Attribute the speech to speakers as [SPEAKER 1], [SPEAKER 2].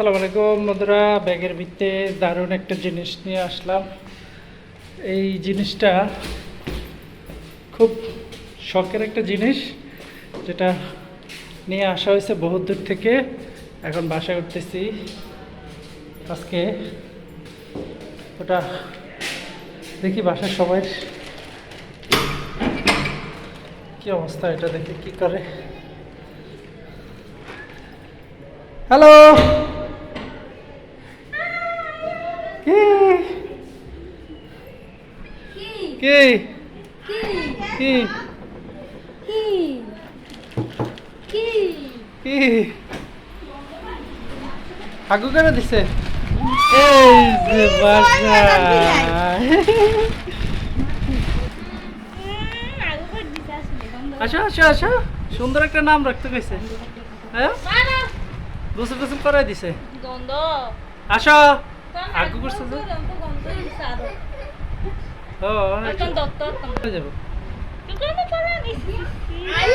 [SPEAKER 1] আসসালামু আলাইকুম বন্ধুরা। ব্যাগের ভিত্তে দারুণ একটা জিনিস নিয়ে আসলাম। এই জিনিসটা খুব শখের একটা জিনিস, যেটা নিয়ে আসা হয়েছে বহুত দূর থেকে। এখন বাসায় উঠতেছি। আজকে ওটা দেখি বাসার সবাই কি অবস্থা, এটা দেখি কি করে। হ্যালো! কি? কি? কি? কি? আগু করে দিছে? এই যে বাসা আসো আসো আসো। সুন্দর একটা নাম রাখতে গেছে হ্যাঁ? গোসল গোসল করাই দিছে। আসো। আগু করছে তো ও হয়ে যাব
[SPEAKER 2] Ayan! Is!